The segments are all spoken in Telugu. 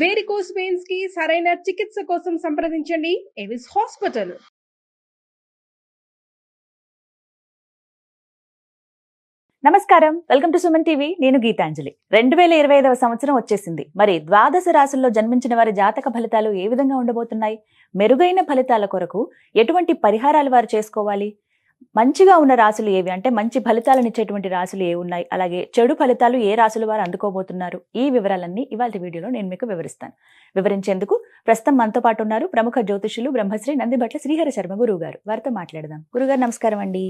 వేరికోస్ పెయిన్స్కి సరైన చికిత్స కోసం సంప్రదించండి. ఎవిస్ హాస్పిటల్ నమస్కారం. వెల్కమ్ టు సుమన్ టీవీ నేను గీతాంజలి. రెండు వేల ఇరవై ఐదవ సంవత్సరం వచ్చేసింది. మరి ద్వాదశ రాశుల్లో జన్మించిన వారి జాతక ఫలితాలు ఏ విధంగా ఉండబోతున్నాయి? మెరుగైన ఫలితాల కొరకు ఎటువంటి పరిహారాలు వారు చేసుకోవాలి? మంచిగా ఉన్న రాశులు ఏవి? అంటే మంచి ఫలితాలను ఇచ్చేటువంటి రాశులు ఏ ఉన్నాయి? అలాగే చెడు ఫలితాలు ఏ రాశులు వారు అందుకోబోతున్నారు? ఈ వివరాలన్నీ ఇవాళ వీడియోలో నేను మీకు వివరిస్తాను. వివరించేందుకు ప్రస్తుతం మనతో పాటు ఉన్నారు ప్రముఖ జ్యోతిషులు బ్రహ్మశ్రీ నందిభట్ల శ్రీహర శర్మ గురువు గారు వారితో మాట్లాడదాం. గురుగారు నమస్కారం అండి.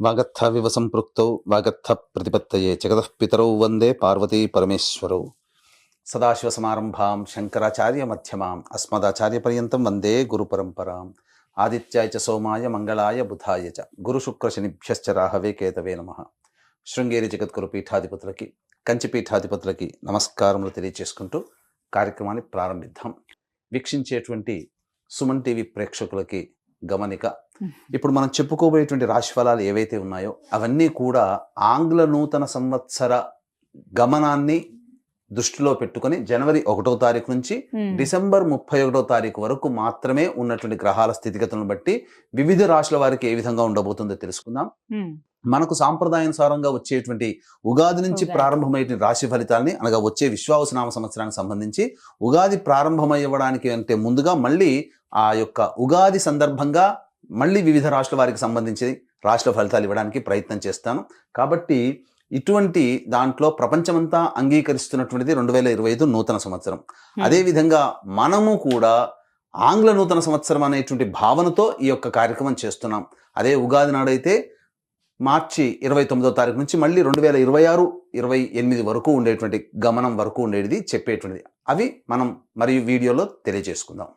వాగర్థవివ సంపృక్తౌ వాగత్థ ప్రతిపత్తయే జగతః పితరౌ వందే పార్వతీ పరమేశ్వరౌ. సదాశివసమారంభాం శంకరాచార్య మధ్యమాం అస్మదాచార్యపర్యంతం వందే గురుపరంపరాం ఆదిత్యాయ చ సోమాయ మంగళాయ బుధాయ చ గురుశుక్రశనిభ్యశ్చ రాహవే కేతవే నమ శృంగేరి జగద్గురు పీఠాధిపతులకి కంచి పీఠాధిపతులకి నమస్కారములు తెలియచేసుకుంటూ కార్యక్రమాన్ని ప్రారంభిద్దాం. వీక్షించేటువంటి సుమన్ టీవీ ప్రేక్షకులకి గమనిక. ఇప్పుడు మనం చెప్పుకోబోయేటువంటి రాశి ఫలాలు ఏవైతే ఉన్నాయో అవన్నీ కూడా ఆంగ్ల నూతన సంవత్సర గమనాన్ని దృష్టిలో పెట్టుకొని జనవరి ఒకటో తారీఖు నుంచి డిసెంబర్ ముప్పై ఒకటో తారీఖు వరకు మాత్రమే ఉన్నటువంటి గ్రహాల స్థితిగతులను బట్టి వివిధ రాశుల వారికి ఏ విధంగా ఉండబోతుందో తెలుసుకుందాం. ఉమ్, మనకు సాంప్రదాయానుసారంగా వచ్చేటువంటి ఉగాది నుంచి. ప్రారంభమైన రాశి ఫలితాల్ని అనగా వచ్చే విశ్వావసనామ సంవత్సరానికి సంబంధించి ఉగాది ప్రారంభమయ్యడానికి అంటే ముందుగా మళ్ళీ ఆ యొక్క ఉగాది సందర్భంగా మళ్ళీ వివిధ రాష్ట్ర వారికి సంబంధించి రాష్ట్ర ఫలితాలు ఇవ్వడానికి ప్రయత్నం చేస్తాను. కాబట్టి ఇటువంటి దాంట్లో ప్రపంచమంతా అంగీకరిస్తున్నటువంటిది రెండు వేల ఇరవై ఐదు నూతన సంవత్సరం. అదేవిధంగా మనము కూడా ఆంగ్ల నూతన సంవత్సరం అనేటువంటి భావనతో ఈ యొక్క కార్యక్రమం చేస్తున్నాం. అదే ఉగాది నాడైతే మార్చి ఇరవై తొమ్మిదో తారీఖు నుంచి మళ్ళీ రెండు వేల ఇరవై ఆరు ఇరవై ఎనిమిది వరకు ఉండేటువంటి గమనం వరకు ఉండేది చెప్పేటువంటిది. అవి మనం మరియు వీడియోలో తెలియజేసుకుందాం.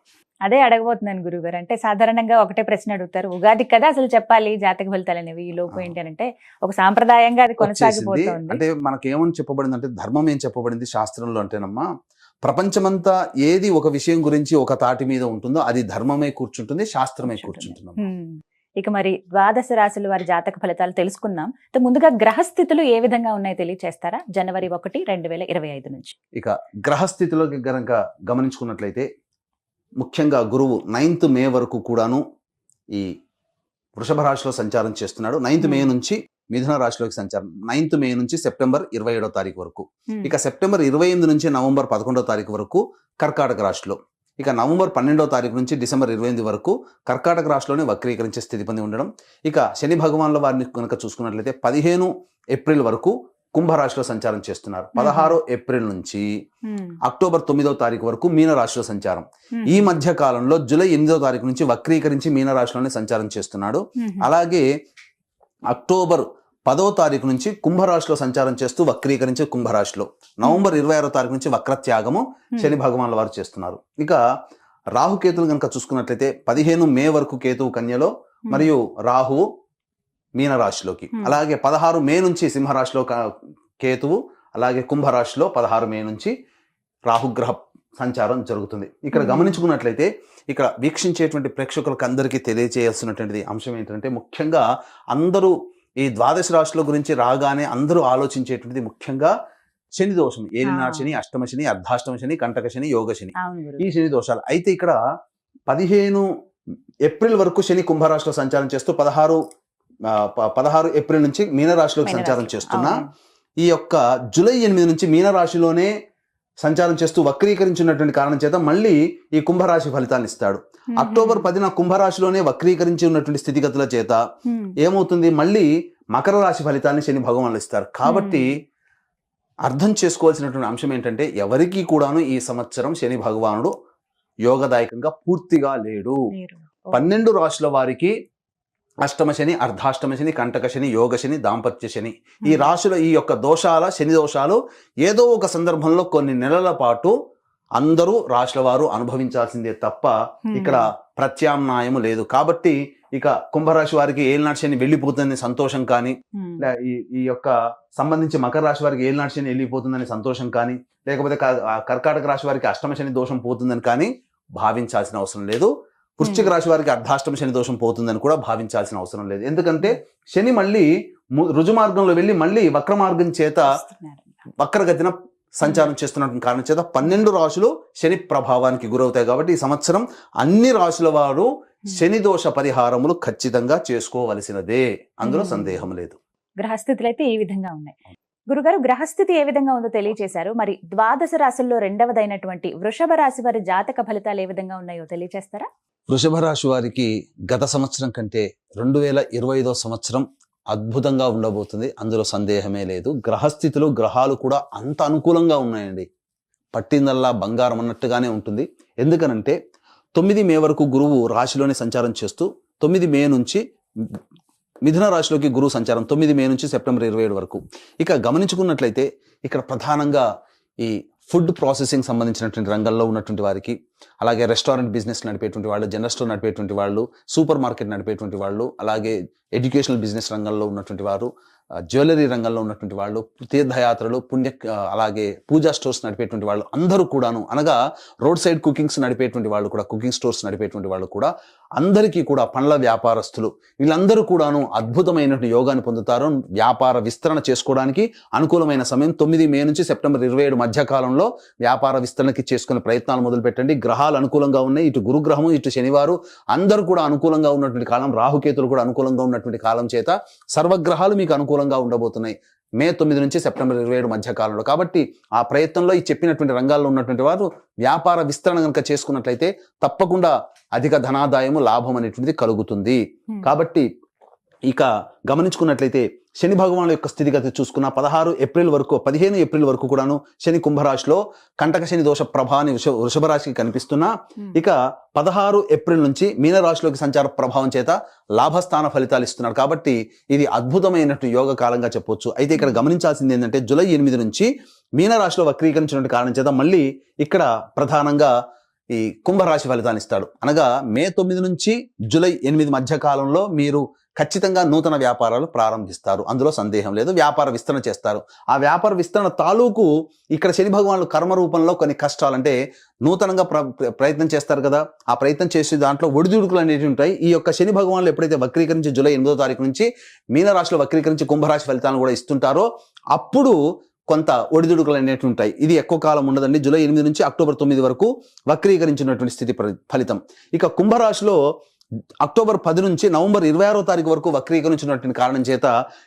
అదే అడగబోతున్నాను గురుగారు. అంటే సాధారణంగా ఒకటే ప్రశ్న అడుగుతారు. ఉగాది కదా అసలు చెప్పాలి జాతక ఫలితాలు అనేవి ఈ లోపు. ఏంటి అంటే ఒక సాంప్రదాయంగా అది కొనసాగిపోతుంది. అంటే మనకేమని చెప్పబడింది అంటే ధర్మం ఏం చెప్పబడింది శాస్త్రంలో అంటేనమ్మా ప్రపంచమంతా ఏది ఒక విషయం గురించి ఒక తాటి మీద ఉంటుందో అది ధర్మమే కూర్చుంటుంది శాస్త్రమే కూర్చుంటుంది. హ్మ్. ఇక మరి ద్వాదశ రాశుల వారి జాతక ఫలితాలు తెలుసుకుందాం. ముందుగా గ్రహస్థితులు ఏ విధంగా ఉన్నాయో తెలియచేస్తారా? జనవరి ఒకటి రెండు వేల ఇరవై ఐదు నుంచి. ఇక గ్రహస్థితిలోకి గనక గమనించుకున్నట్లయితే ముఖ్యంగా గురువు నైన్త్ మే వరకు కూడాను ఈ వృషభ రాశిలో సంచారం చేస్తున్నాడు. Ninth May. నుంచి మిథున రాశిలోకి సంచారం. నైన్త్ మే నుంచి సెప్టెంబర్ ఇరవై ఏడో తారీఖు వరకు. ఇక సెప్టెంబర్ ఇరవై ఎనిమిది నుంచి నవంబర్ పదకొండో తారీఖు వరకు కర్కాటక రాశిలో. ఇక నవంబర్ పన్నెండో తారీఖు నుంచి డిసెంబర్ ఇరవై ఎనిమిది వరకు కర్కాటక రాశిలోనే వక్రీకరించే స్థితి పొంది ఉండడం. ఇక శని భగవాన్ల వారిని కనుక చూసుకున్నట్లయితే పదిహేను ఏప్రిల్ వరకు కుంభరాశిలో సంచారం చేస్తున్నారు పదహారో ఏప్రిల్ నుంచి. అక్టోబర్ తొమ్మిదో తారీఖు వరకు మీనరాశిలో సంచారం. ఈ మధ్య కాలంలో జూలై ఎనిమిదో తారీఖు నుంచి వక్రీకరించి మీనరాశిలోనే సంచారం చేస్తున్నాడు. అలాగే అక్టోబర్ పదో తారీఖు నుంచి కుంభరాశిలో సంచారం చేస్తూ వక్రీకరించి కుంభరాశిలో నవంబర్ ఇరవై ఆరో తారీఖు నుంచి వక్రత్యాగము. శని భగవాన్ల వారు చేస్తున్నారు ఇక రాహుకేతులు కనుక చూసుకున్నట్లయితే పదిహేను మే వరకు కేతువు కన్యలో. మరియు రాహువు మీనరాశిలోకి. అలాగే పదహారు మే నుంచి సింహరాశిలో కేతువు అలాగే కుంభరాశిలో పదహారు మే నుంచి రాహుగ్రహ సంచారం జరుగుతుంది ఇక్కడ. గమనించుకున్నట్లయితే ఇక్కడ వీక్షించేటువంటి ప్రేక్షకులకు అందరికీ తెలియజేయాల్సినటువంటిది అంశం ఏంటంటే ముఖ్యంగా అందరూ ఈ ద్వాదశ రాశుల గురించి రాగానే అందరూ ఆలోచించేటువంటిది ముఖ్యంగా శని దోషం ఏలినాడు Ah. శని అష్టమ శని అర్ధాష్టమ శని కంటక శని యోగ శని ఈ శని దోషాలు అయితే ఇక్కడ పదిహేను ఏప్రిల్ వరకు శని కుంభరాశిలో సంచారం చేస్తూ పదహారు పదహారు ఏప్రిల్ నుంచి మీనరాశిలోకి సంచారం చేస్తున్నా ఈ యొక్క జూలై ఎనిమిది నుంచి మీనరాశిలోనే సంచారం చేస్తూ వక్రీకరించినటువంటి కారణం చేత మళ్ళీ ఈ కుంభరాశి ఫలితాన్ని ఇస్తాడు. అక్టోబర్ పదిన కుంభరాశిలోనే వక్రీకరించి ఉన్నటువంటి స్థితిగతుల చేత ఏమవుతుంది? మళ్ళీ మకర రాశి ఫలితాన్ని శని భగవాన్లు ఇస్తారు. కాబట్టి అర్థం చేసుకోవాల్సినటువంటి అంశం ఏంటంటే ఎవరికి కూడాను ఈ సంవత్సరం శని భగవానుడు యోగదాయకంగా పూర్తిగా లేడు. పన్నెండు రాశుల వారికి అష్టమ శని అర్ధాష్టమ శని కంటక శని యోగ శని దాంపత్య శని ఈ రాశుల ఈ యొక్క దోషాల శని దోషాలు ఏదో ఒక సందర్భంలో కొన్ని నెలల పాటు అందరూ రాశుల వారు అనుభవించాల్సిందే తప్ప ఇక్కడ ప్రత్యామ్నాయము లేదు. కాబట్టి ఇక కుంభరాశి వారికి ఏలినాటి శని వెళ్ళిపోతుందని సంతోషం కానీ ఈ ఈ యొక్క సంబంధించి మకర రాశి వారికి ఏలినాటి శని వెళ్ళిపోతుందని సంతోషం కానీ లేకపోతే కర్కాటక రాశి వారికి అష్టమ శని దోషం పోతుందని కానీ భావించాల్సిన అవసరం లేదు. వృశ్చిక రాశి వారికి అర్ధాష్టమ శని దోషం పోతుందని కూడా భావించాల్సిన అవసరం లేదు. ఎందుకంటే శని మళ్ళీ రుజు మార్గంలో వెళ్ళి మళ్ళీ వక్ర మార్గం చేత వక్రగతిన సంచారం చేస్తున్నటువంటి కారణం చేత పన్నెండు రాశులు శని ప్రభావానికి గురవుతాయి కాబట్టి ఈ సంవత్సరం అన్ని రాశుల వారు శని దోష పరిహారములు ఖచ్చితంగా చేసుకోవలసినదే. అందులో. సందేహం లేదు. గ్రహస్థితులు అయితే ఈ విధంగా ఉన్నాయి. గురుగారు గ్రహస్థితి ఏ విధంగా ఉందో తెలియచేశారు. మరి ద్వాదశ రాశుల్లో రెండవదైనటువంటి వృషభ రాశి వారి జాతక ఫలితాలు ఏ విధంగా ఉన్నాయో తెలియచేస్తారా? వృషభ రాశి వారికి గత సంవత్సరం కంటే రెండు వేల ఇరవై ఐదో సంవత్సరం అద్భుతంగా ఉండబోతుంది. అందులో సందేహమే లేదు. గ్రహస్థితులు గ్రహాలు కూడా అంత అనుకూలంగా ఉన్నాయండి. పట్టిందల్లా బంగారం అన్నట్టుగానే ఉంటుంది. ఎందుకనంటే తొమ్మిది మే వరకు గురువు రాశిలోనే సంచారం చేస్తూ తొమ్మిది మే నుంచి మిథున రాశిలోకి గురువు సంచారం తొమ్మిది మే నుంచి సెప్టెంబర్ ఇరవై ఏడు వరకు. ఇక గమనించుకున్నట్లయితే ఇక్కడ ప్రధానంగా ఈ ఫుడ్ ప్రాసెసింగ్ సంబంధించినటువంటి రంగంలో ఉన్నటువంటి వారికి అలాగే రెస్టారెంట్ బిజినెస్ నడిపేటువంటి వాళ్ళు జనరల్ స్టోర్ నడిపేటువంటి వాళ్ళు సూపర్ మార్కెట్ నడిపేటువంటి వాళ్ళు అలాగే ఎడ్యుకేషనల్ బిజినెస్ రంగంలో ఉన్నటువంటి వారు జ్యువెలరీ రంగంలో ఉన్నటువంటి వాళ్ళు తీర్థయాత్రలు పుణ్య అలాగే పూజా స్టోర్స్ నడిపేటువంటి వాళ్ళు అందరూ కూడాను అనగా రోడ్ సైడ్ కుకింగ్స్ నడిపేటువంటి వాళ్ళు కూడా కుకింగ్ స్టోర్స్ నడిపేటువంటి వాళ్ళు కూడా అందరికీ కూడా పండ్ల వ్యాపారస్తులు. వీళ్ళందరూ కూడాను అద్భుతమైనటువంటి యోగాన్ని పొందుతారు. వ్యాపార విస్తరణ చేసుకోవడానికి అనుకూలమైన సమయం తొమ్మిది మే నుంచి సెప్టెంబర్ ఇరవై ఏడు మధ్యకాలంలో వ్యాపార విస్తరణకి చేసుకునే ప్రయత్నాలు మొదలు పెట్టండి గ్రహాలు అనుకూలంగా ఉన్నాయి. ఇటు గురుగ్రహము ఇటు శనివారు. అందరూ కూడా అనుకూలంగా ఉన్నటువంటి కాలం రాహుకేతులు కూడా అనుకూలంగా ఉన్నటువంటి కాలం చేత సర్వగ్రహాలు మీకు అనుకూలంగా ఉండబోతున్నాయి. మే తొమ్మిది నుంచి సెప్టెంబర్ ఇరవై ఏడు మధ్య కాలంలో. కాబట్టి ఆ ప్రయత్నంలో ఈ చెప్పినటువంటి రంగాల్లో ఉన్నటువంటి వారు వ్యాపార విస్తరణ కనుక చేసుకున్నట్లయితే తప్పకుండా అధిక ధనాదాయము లాభం అనేటువంటిది కలుగుతుంది. కాబట్టి ఇక గమనించుకున్నట్లయితే శని భగవానుల యొక్క స్థితిగతి చూసుకున్న పదహారు ఏప్రిల్ వరకు పదిహేను ఏప్రిల్ వరకు కూడాను శని కుంభరాశిలో కంటక శని దోష ప్రభావాన్ని వృష వృషభ రాశికి కనిపిస్తున్నా. ఇక పదహారు ఏప్రిల్ నుంచి మీనరాశిలోకి సంచార ప్రభావం చేత లాభస్థాన ఫలితాలు ఇస్తున్నారు. కాబట్టి ఇది అద్భుతమైనట్టు యోగ కాలంగా చెప్పొచ్చు. అయితే ఇక్కడ గమనించాల్సింది ఏంటంటే జూలై ఎనిమిది నుంచి మీనరాశిలో వక్రీకరించినటువంటి కారణం చేత మళ్ళీ ఇక్కడ ప్రధానంగా ఈ కుంభరాశి ఫలితాన్ని ఇస్తాడు. అనగా మే తొమ్మిది నుంచి జూలై ఎనిమిది మధ్య కాలంలో మీరు ఖచ్చితంగా నూతన వ్యాపారాలు ప్రారంభిస్తారు. అందులో సందేహం లేదు. వ్యాపార విస్తరణ చేస్తారు. ఆ వ్యాపార విస్తరణ తాలూకు ఇక్కడ శని భగవానులు కర్మ రూపంలో కొన్ని కష్టాలు అంటే నూతనంగా ప్ర ప్రయత్నం చేస్తారు కదా. ఆ ప్రయత్నం చేసే దాంట్లో ఒడిదుడుకులు అనేవి ఉంటాయి. ఈ యొక్క శని భగవానులు ఎప్పుడైతే వక్రీకరించి జూలై ఎనిమిదో తారీఖు నుంచి మీనరాశిలో వక్రీకరించి కుంభరాశి ఫలితాలను కూడా ఇస్తుంటారో అప్పుడు కొంత ఒడిదుడుకులు అనేవి ఉంటాయి. ఇది ఎక్కువ కాలం ఉండదండి. జూలై ఎనిమిది నుంచి అక్టోబర్ తొమ్మిది వరకు వక్రీకరించినటువంటి స్థితి ఫలితం. ఇక కుంభరాశిలో అక్టోబర్ పది నుంచి నవంబర్ ఇరవై ఆరో తారీఖు వరకు వక్రీకరించినటువంటి కారణం చేత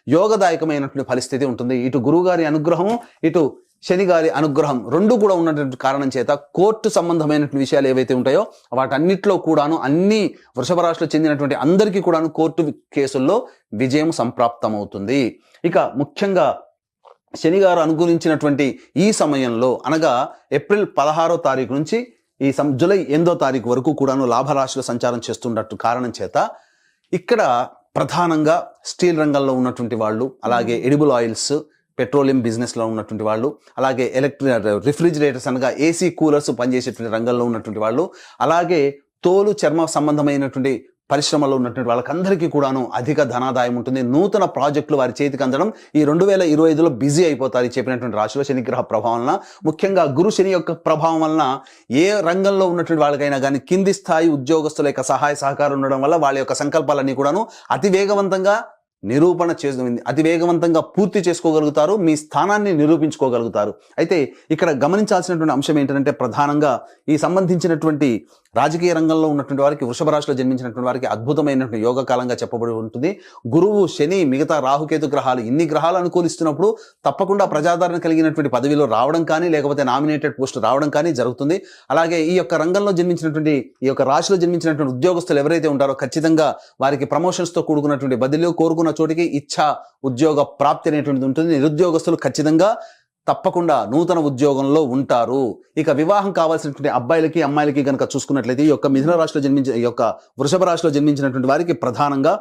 యోగదాయకమైనటువంటి పరిస్థితి ఉంటుంది. ఇటు గురువుగారి అనుగ్రహం ఇటు శని గారి అనుగ్రహం రెండు కూడా ఉన్నటువంటి కారణం చేత కోర్టు సంబంధమైనటువంటి విషయాలు ఏవైతే ఉంటాయో వాటన్నిటిలో కూడాను అన్ని వృషభ రాశిలో చెందినటువంటి అందరికీ కూడాను కోర్టు కేసుల్లో విజయం సంప్రాప్తమవుతుంది. ఇక ముఖ్యంగా శని గారు అనుకూలించినటువంటి ఈ సమయంలో అనగా ఏప్రిల్ పదహారో తారీఖు నుంచి ఈ సం జులై ఎనిమిదో తారీఖు వరకు కూడాను లాభరాశిలో సంచారం చేస్తున్నట్టు కారణం చేత ఇక్కడ ప్రధానంగా స్టీల్ రంగంలో ఉన్నటువంటి వాళ్ళు అలాగే ఎడిబుల్ ఆయిల్స్ పెట్రోలియం బిజినెస్లో ఉన్నటువంటి వాళ్ళు అలాగే ఎలక్ట్రి రిఫ్రిజిరేటర్స్ అనగా ఏసీ కూలర్స్ పనిచేసేటువంటి రంగంలో ఉన్నటువంటి వాళ్ళు అలాగే తోలు చర్మ సంబంధమైనటువంటి పరిశ్రమలో ఉన్నటువంటి వాళ్ళకందరికీ కూడాను అధిక ధనాదాయం ఉంటుంది. నూతన ప్రాజెక్టులు వారి చేతికి అందడం ఈ రెండు వేల ఇరవై ఐదులో బిజీ అయిపోతారు చెప్పినటువంటి రాశిలో శనిగ్రహ ప్రభావం వలన. ముఖ్యంగా గురు శని యొక్క ప్రభావం వలన ఏ రంగంలో ఉన్నటువంటి వాళ్ళకైనా కానీ కింది స్థాయి ఉద్యోగస్తుల యొక్క సహాయ సహకారం ఉండడం వల్ల వాళ్ళ యొక్క సంకల్పాలన్నీ కూడాను అతి వేగవంతంగా నిరూపణ చేసి అతి వేగవంతంగా పూర్తి చేసుకోగలుగుతారు మీ స్థానాన్ని నిరూపించుకోగలుగుతారు. అయితే ఇక్కడ గమనించాల్సినటువంటి అంశం ఏంటంటే ప్రధానంగా ఈ సంబంధించినటువంటి రాజకీయ రంగంలో ఉన్నటువంటి వారికి వృషభ రాశిలో జన్మించినటువంటి వారికి అద్భుతమైనటువంటి యోగ కాలంగా చెప్పబడి ఉంటుంది. గురువు శని మిగతా రాహుకేతు గ్రహాలు ఇన్ని గ్రహాలు అనుకూలిస్తున్నప్పుడు తప్పకుండా ప్రజాదరణ కలిగినటువంటి పదవిలో రావడం కానీ లేకపోతే నామినేటెడ్ పోస్ట్ రావడం కానీ జరుగుతుంది. అలాగే ఈ యొక్క రంగంలో జన్మించినటువంటి ఈ యొక్క రాశిలో జన్మించినటువంటి ఉద్యోగస్తులు ఎవరైతే ఉంటారో ఖచ్చితంగా వారికి ప్రమోషన్స్తో కూడుకున్నటువంటి బదిలీలు కోరుకున్న చోటికి ఇచ్చా ఉద్యోగ ప్రాప్తి అనేటువంటిది ఉంటుంది. నిరుద్యోగస్తులు ఖచ్చితంగా తప్పకుండా నూతన ఉద్యోగంలో ఉంటారు. ఇక వివాహం కావాల్సినటువంటి అబ్బాయిలకి అమ్మాయిలకి కనుక చూసుకున్నట్లయితే ఈ యొక్క మిథున రాశిలో జన్మించిన ఈ యొక్క వృషభ రాశిలో జన్మించినటువంటి వారికి ప్రధానంగా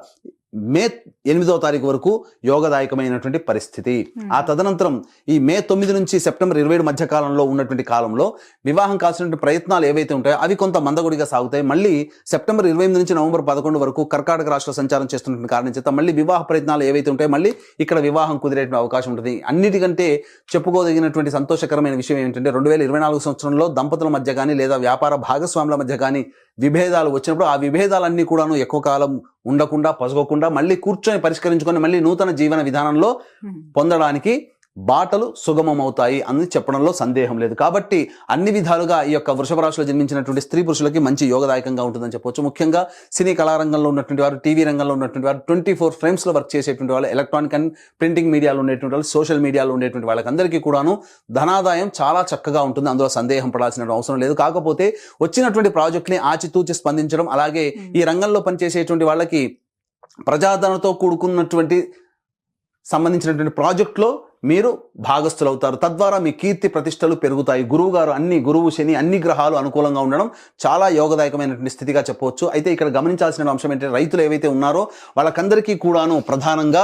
మే ఎనిమిదో తారీఖు వరకు యోగదాయకమైనటువంటి పరిస్థితి. ఆ తదనంతరం ఈ మే తొమ్మిది నుంచి సెప్టెంబర్ ఇరవై ఏడు మధ్య కాలంలో ఉన్నటువంటి కాలంలో వివాహం కావాల్సినటువంటి ప్రయత్నాలు ఏవైతే ఉంటాయో అవి కొంత మందగుడిగా సాగుతాయి. మళ్ళీ సెప్టెంబర్ ఇరవై ఎనిమిది నుంచి నవంబర్ పదకొండు వరకు కర్కాటక రాష్ట్ర సంచారం చేస్తున్నటువంటి కారణం చేత మళ్ళీ వివాహ ప్రయత్నాలు ఏవైతే ఉంటాయో మళ్ళీ ఇక్కడ వివాహం కుదిరేటువంటి అవకాశం ఉంటుంది. అన్నిటికంటే చెప్పుకోదగినటువంటి సంతోషకరమైన విషయం ఏంటంటే రెండు వేల ఇరవై నాలుగు సంవత్సరంలో దంపతుల మధ్య కానీ లేదా వ్యాపార భాగస్వాముల మధ్య కానీ విభేదాలు వచ్చినప్పుడు ఆ విభేదాలన్నీ కూడాను ఎక్కువ కాలం ఉండకుండా పసుకోకుండా మళ్ళీ కూర్చొని పరిష్కరించుకొని మళ్ళీ నూతన జీవన విధానంలో పొందడానికి బాటలు సుగమం అవుతాయి అని చెప్పడంలో సందేహం లేదు. కాబట్టి అన్ని విధాలుగా ఈ యొక్క వృషభ రాశిలో జన్మించినటువంటి స్త్రీ పురుషులకి మంచి యోగదాయకంగా ఉంటుందని చెప్పొచ్చు ముఖ్యంగా సినీ కళారంగంలో ఉన్నటువంటి వారు టీవీ రంగంలో ఉన్నటువంటి వారు ట్వంటీ ఫోర్ ఫ్రేమ్స్లో వర్క్ చేసేటువంటి వాళ్ళు ఎలక్ట్రానిక్ అండ్ ప్రింటింగ్ మీడియాలో ఉండేటువంటి వాళ్ళు సోషల్ మీడియాలో ఉండేటువంటి వాళ్ళకందరికీ కూడాను ధనాదాయం చాలా చక్కగా ఉంటుంది. అందులో సందేహం పడాల్సిన అవసరం లేదు. కాకపోతే వచ్చినటువంటి ప్రాజెక్ట్ని ఆచితూచి స్పందించడం అలాగే ఈ రంగంలో పనిచేసేటువంటి వాళ్ళకి ప్రజాదరణతో కూడుకున్నటువంటి సంబంధించినటువంటి ప్రాజెక్ట్లో మీరు భాగస్థులు అవుతారు తద్వారా మీ కీర్తి ప్రతిష్టలు పెరుగుతాయి. గురువు గారు అన్ని గురువు శని అన్ని గ్రహాలు అనుకూలంగా ఉండడం చాలా యోగదాయకమైనటువంటి స్థితిగా చెప్పవచ్చు. అయితే ఇక్కడ గమనించాల్సిన అంశం ఏంటంటే రైతులు ఏవైతే ఉన్నారో వాళ్ళకందరికీ కూడాను ప్రధానంగా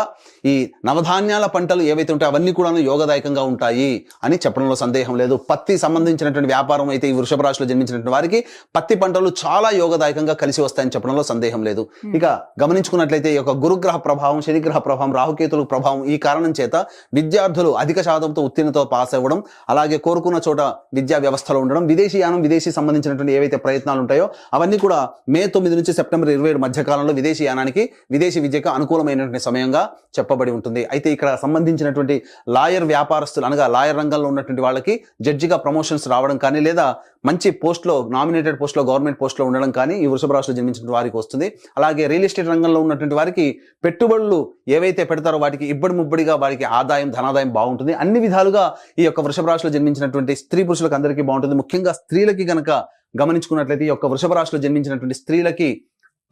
ఈ నవధాన్యాల పంటలు ఏవైతే ఉంటాయో అవన్నీ కూడాను యోగదాయకంగా ఉంటాయి అని చెప్పడంలో సందేహం లేదు. పత్తి సంబంధించినటువంటి వ్యాపారం అయితే ఈ వృషభ రాశిలో జన్మించినటువంటి వారికి పత్తి పంటలు చాలా యోగదాయకంగా కలిసి వస్తాయని చెప్పడంలో సందేహం లేదు. ఇక గమనించుకున్నట్లయితే ఈ యొక్క గురుగ్రహ ప్రభావం శనిగ్రహ ప్రభావం రాహుకేతుల ప్రభావం ఈ కారణం చేత విద్యార్థులు అధిక శాతంతో ఉత్తీర్ణతో పాస్ అవ్వడం అలాగే కోరుకున్న చోట విద్యా వ్యవస్థలో ఉండడం విదేశీయానం విదేశీ సంబంధించినటువంటి ఏవైతే ప్రయత్నాలు ఉంటాయో అవన్నీ కూడా మే తొమ్మిది నుంచి సెప్టెంబర్ ఇరవై ఏడు మధ్యకాలంలో విదేశీ యానానికి విదేశీ విద్యకు అనుకూలమైనటువంటి సమయంగా చెప్పబడి ఉంటుంది. అయితే ఇక్కడ సంబంధించినటువంటి లాయర్ వ్యాపారస్తులు అనగా లాయర్ రంగంలో ఉన్నటువంటి వాళ్ళకి జడ్జిగా ప్రమోషన్స్ రావడం కానీ లేదా మంచి పోస్ట్లో నామినేటెడ్ పోస్ట్లో గవర్నమెంట్ పోస్ట్లో ఉండడం కానీ ఈ వృషభ రాశిలో జన్మించిన వారికి వస్తుంది. అలాగే రియల్ ఎస్టేట్ రంగంలో ఉన్నటువంటి వారికి పెట్టుబడులు ఏవైతే పెడతారో వాటికి ఇబ్బడి ముబ్బడిగా వారికి ఆదాయం ధనాదాయం బాగుంటుంది. అన్ని విధాలుగా ఈ యొక్క వృషభ రాశిలో జన్మించినటువంటి స్త్రీ పురుషులకు అందరికీ బాగుంటుంది. ముఖ్యంగా స్త్రీలకి గనక గమనించుకున్నట్లయితే ఈ యొక్క వృషభ రాశిలో జన్మించినటువంటి స్త్రీలకి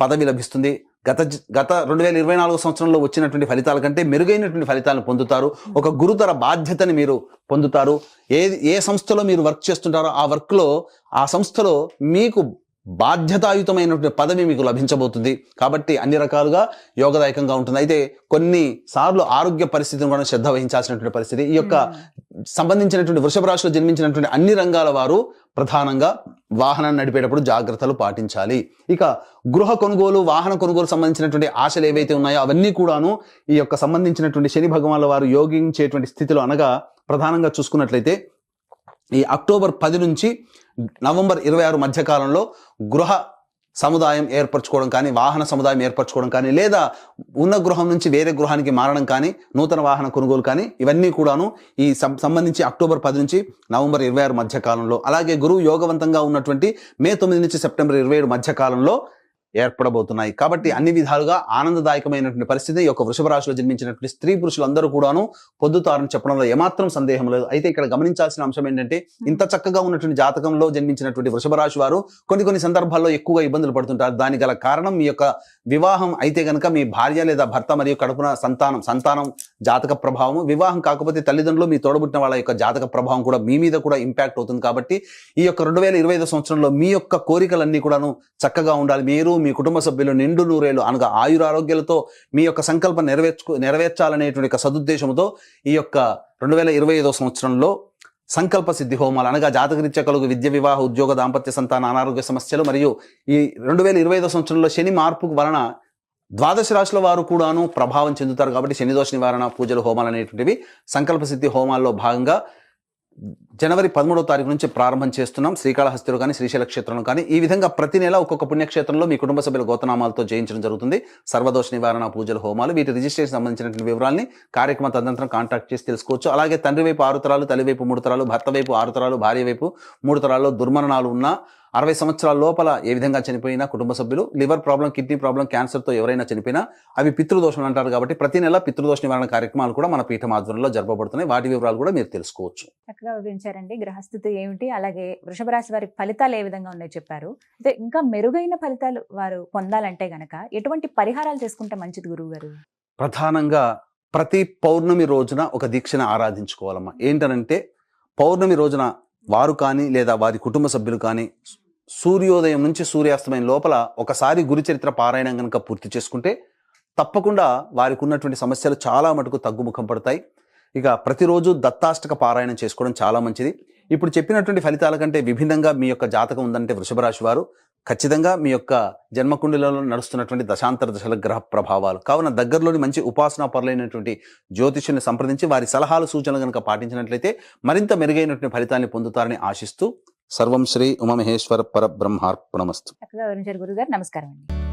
పదవి లభిస్తుంది. గత గత రెండు వేల ఇరవై నాలుగు సంవత్సరంలో వచ్చినటువంటి ఫలితాల కంటే మెరుగైనటువంటి ఫలితాలను పొందుతారు. ఒక గురుతర బాధ్యతని మీరు పొందుతారు. ఏ ఏ సంస్థలో మీరు వర్క్ చేస్తుంటారో ఆ వర్క్లో ఆ సంస్థలో మీకు బాధ్యతాయుతమైనటువంటి పదవి మీకు లభించబోతుంది. కాబట్టి అన్ని రకాలుగా యోగదాయకంగా ఉంటుంది. అయితే కొన్ని సార్లు ఆరోగ్య పరిస్థితిని కూడా శ్రద్ధ వహించాల్సినటువంటి పరిస్థితి. ఈ యొక్క సంబంధించినటువంటి వృషభ రాశిలో జన్మించినటువంటి అన్ని రంగాల వారు ప్రధానంగా వాహనాన్ని నడిపేటప్పుడు జాగ్రత్తలు పాటించాలి. ఇక గృహ కొనుగోలు వాహన కొనుగోలు సంబంధించినటువంటి ఆశలు ఏవైతే ఉన్నాయో అవన్నీ కూడాను ఈ యొక్క సంబంధించినటువంటి శని భగవాన్ల వారు యోగించేటువంటి స్థితిలో అనగా ప్రధానంగా చూసుకున్నట్లయితే ఈ అక్టోబర్ పది నుంచి నవంబర్ ఇరవై ఆరు మధ్యకాలంలో గృహ సముదాయం ఏర్పరచుకోవడం కానీ వాహన సముదాయం ఏర్పరచుకోవడం కానీ లేదా ఉన్న గృహం నుంచి వేరే గృహానికి మారడం కానీ నూతన వాహన కొనుగోలు కానీ ఇవన్నీ కూడాను ఈ సం- సంబంధించి అక్టోబర్ పది నుంచి నవంబర్ ఇరవై ఆరు మధ్యకాలంలో అలాగే గురువు యోగవంతంగా ఉన్నటువంటి మే తొమ్మిది నుంచి సెప్టెంబర్ ఇరవై ఏడు మధ్యకాలంలో ఏర్పడబోతున్నాయి. కాబట్టి అన్ని విధాలుగా ఆనందదాయకమైనటువంటి పరిస్థితి. ఈ యొక్క వృషభ రాశిలో జన్మించినటువంటి స్త్రీ పురుషులందరూ కూడాను పొందుతారని చెప్పడంలో ఏమాత్రం సందేహం లేదు. అయితే ఇక్కడ గమనించాల్సిన అంశం ఏంటంటే ఇంత చక్కగా ఉన్నటువంటి జాతకంలో జన్మించినటువంటి వృషభ రాశి వారు కొన్ని కొన్ని సందర్భాల్లో ఎక్కువగా ఇబ్బందులు పడుతుంటారు. దానికి గల కారణం మీ యొక్క వివాహం అయితే కనుక మీ భార్య లేదా భర్త మరియు కడుపున సంతానం సంతానం జాతక ప్రభావం వివాహం కాకపోతే తల్లిదండ్రులు మీ తోడబుట్టిన వాళ్ళ యొక్క జాతక ప్రభావం కూడా మీ మీద కూడా ఇంపాక్ట్ అవుతుంది. కాబట్టి ఈ యొక్క రెండు వేల ఇరవై ఐదు సంవత్సరంలో మీ యొక్క కోరికలన్నీ కూడాను చక్కగా ఉండాలి. మీరు మీ మీ కుటుంబ సభ్యులు నిండు నూరేలు అనగా ఆయురారోగ్యాలతో మీ యొక్క సంకల్పం నెరవేర్చుకు నెరవేర్చాలనేటువంటి యొక్క సదుద్దేశంతో ఈ యొక్క రెండు వేల ఇరవై ఐదో సంవత్సరంలో సంకల్ప సిద్ధి హోమాలు అనగా జాతకరీత్యా కలుగు విద్య వివాహ ఉద్యోగ దాంపత్య సంతాన అనారోగ్య సమస్యలు మరియు ఈ రెండు వేల ఇరవై ఐదో సంవత్సరంలో శని మార్పు వలన ద్వాదశ రాశుల వారు కూడాను ప్రభావం చెందుతారు కాబట్టి శనిదోష నివారణ పూజలు హోమాలు అనేటువంటివి సంకల్ప సిద్ధి హోమాల్లో భాగంగా జనవరి పదమూడవ తారీఖు నుంచి ప్రారంభం చేస్తున్నాం. శ్రీకాళహస్తిలో కానీ శ్రీశైల క్షేత్రంలో కానీ. ఈ విధంగా ప్రతి నెల ఒక్కొక్క పుణ్యక్షేత్రంలో మీ కుటుంబ సభ్యుల గోతనామాలతో జయించడం జరుగుతుంది. సర్వదోష నివారణ పూజలు హోమాలు వీటి రిజిస్ట్రేషన్ సంబంధించినటువంటి వివరాల్ని కార్యక్రమ తదనంతరం కాంటాక్ట్ చేసి తెలుసుకోవచ్చు. అలాగే తండ్రి వైపు ఆరు తరాలు తల్లి వైపు మూడు తరాలు భర్త వైపు ఆరు తరాలు భార్య వైపు మూడు తరాల్లో దుర్మరణాలు ఉన్నా అరవై సంవత్సరాల లోపల ఏ విధంగా చనిపోయినా కుటుంబ సభ్యులు లివర్ ప్రాబ్లం కిడ్నీ ప్రాబ్లం క్యాన్సర్తో ఎవరైనా చనిపోయినా అవి పితృదోషం అంటారు కాబట్టి ప్రతి నెల పితృదోష నివారణ కార్యక్రమాలు కూడా మన పీఠం ఆధ్వర్యంలో జరపబడుతున్నాయి. వాటి వివరాలు కూడా మీరు తెలుసుకోవచ్చు. చక్కగా వివరించారండి గ్రహస్థితి ఏమిటి? అలాగే వృషభ రాశి వారి ఫలితాలు ఏ విధంగా ఉన్నాయో చెప్పారు. అయితే ఇంకా మెరుగైన ఫలితాలు వారు పొందాలంటే గనక ఎటువంటి పరిహారాలు చేసుకుంటే మంచిది గురువు గారు ప్రధానంగా ప్రతి పౌర్ణమి రోజున ఒక దీక్షను ఆరాధించుకోవాలమ్మా. ఏంటనంటే పౌర్ణమి రోజున వారు కానీ లేదా వారి కుటుంబ సభ్యులు కానీ సూర్యోదయం నుంచి సూర్యాస్తమయం లోపల ఒకసారి గురుచరిత్ర పారాయణం కనుక పూర్తి చేసుకుంటే తప్పకుండా వారికి ఉన్నటువంటి సమస్యలు చాలా మటుకు తగ్గుముఖం పడతాయి. ఇక ప్రతిరోజు దత్తాష్టక పారాయణం చేసుకోవడం చాలా మంచిది. ఇప్పుడు చెప్పినటువంటి ఫలితాల కంటే విభిన్నంగా మీ యొక్క జాతకం ఉందంటే వృషభ రాశి వారు ఖచ్చితంగా మీ యొక్క జన్మకుండలలో నడుస్తున్నటువంటి దశాంతర దశల గ్రహ ప్రభావాలు. కావున దగ్గరలోని మంచి ఉపాసనా పరులైనటువంటి జ్యోతిష్యుని సంప్రదించి వారి సలహాలు సూచనలు కనుక పాటించినట్లయితే మరింత మెరుగైనటువంటి ఫలితాన్ని పొందుతారని ఆశిస్తూ సర్వం శ్రీ ఉమమహేశ్వర పరబ్రహ్మార్పణమస్తు. గురుగారు. నమస్కారం అండి